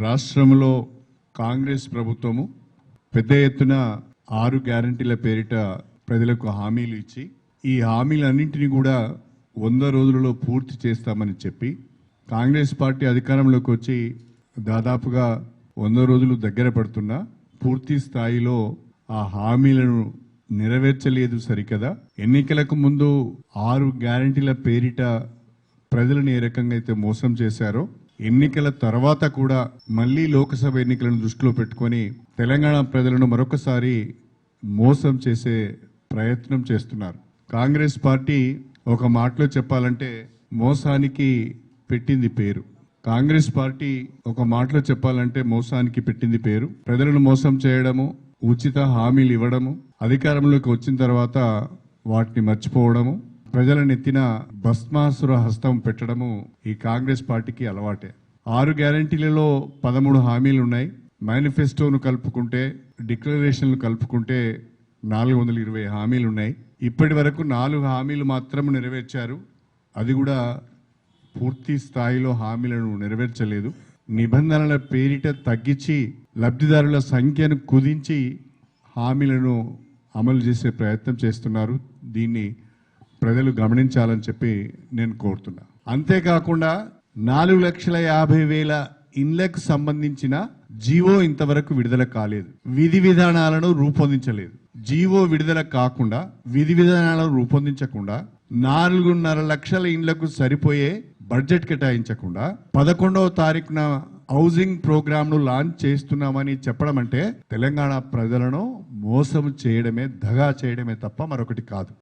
రాష్ట్రంలో కాంగ్రెస్ ప్రభుత్వము పెద్ద ఎత్తున ఆరు గ్యారంటీల పేరిట ప్రజలకు హామీలు ఇచ్చి ఈ హామీలన్నింటినీ కూడా వంద రోజులలో పూర్తి చేస్తామని చెప్పి కాంగ్రెస్ పార్టీ అధికారంలోకి వచ్చి దాదాపుగా వంద రోజులు దగ్గర పడుతున్నా పూర్తి స్థాయిలో ఆ హామీలను నెరవేర్చలేదు సరికదా. ఎన్నికలకు ముందు ఆరు గ్యారంటీల పేరిట ప్రజలను ఏ రకంగా అయితే మోసం చేశారో ఎన్నికల తర్వాత కూడా మళ్ళీ లోకసభ ఎన్నికలను దృష్టిలో పెట్టుకొని తెలంగాణ ప్రజలను మరొకసారి మోసం చేసే ప్రయత్నం చేస్తున్నారు. కాంగ్రెస్ పార్టీ ఒక మాటలో చెప్పాలంటే మోసానికి పెట్టింది పేరు. కాంగ్రెస్ పార్టీ ఒక మాటలో చెప్పాలంటే మోసానికి పెట్టింది పేరు. ప్రజలను మోసం చేయడము ఉచిత హామీలు ఇవ్వడము అధికారంలోకి వచ్చిన తర్వాత వాటిని మర్చిపోవడము ప్రజల నెత్తిన భస్మాసుర హస్తం పెట్టడము ఈ కాంగ్రెస్ పార్టీకి అలవాటే. ఆరు గ్యారంటీలలో పదమూడు హామీలు ఉన్నాయి మేనిఫెస్టోను కలుపుకుంటే డిక్లరేషన్లు కలుపుకుంటే నాలుగు వందల ఇరవై హామీలు ఉన్నాయి ఇప్పటి వరకు నాలుగు హామీలు మాత్రం నెరవేర్చారు. అది కూడా పూర్తి స్థాయిలో హామీలను నెరవేర్చలేదు. నిబంధనల పేరిట తగ్గించి లబ్ధిదారుల సంఖ్యను కుదించి హామీలను అమలు చేసే ప్రయత్నం చేస్తున్నారు. దీన్ని ప్రజలు గమనించాలని చెప్పి నేను కోరుతున్నా. అంతేకాకుండా నాలుగు లక్షల యాభై వేల ఇండ్లకు సంబంధించిన జీవో ఇంతవరకు విడుదల కాలేదు. విధి విధానాలను రూపొందించలేదు. జీవో విడుదల కాకుండా విధి విధానాలను రూపొందించకుండా నాలుగున్నర లక్షల ఇండ్లకు సరిపోయే బడ్జెట్ కేటాయించకుండా పదకొండవ తారీఖున హౌసింగ్ ప్రోగ్రామ్ను లాంచ్ చేస్తున్నామని చెప్పడం అంటే తెలంగాణ ప్రజలను మోసం చేయడమే దగా చేయడమే తప్ప మరొకటి కాదు.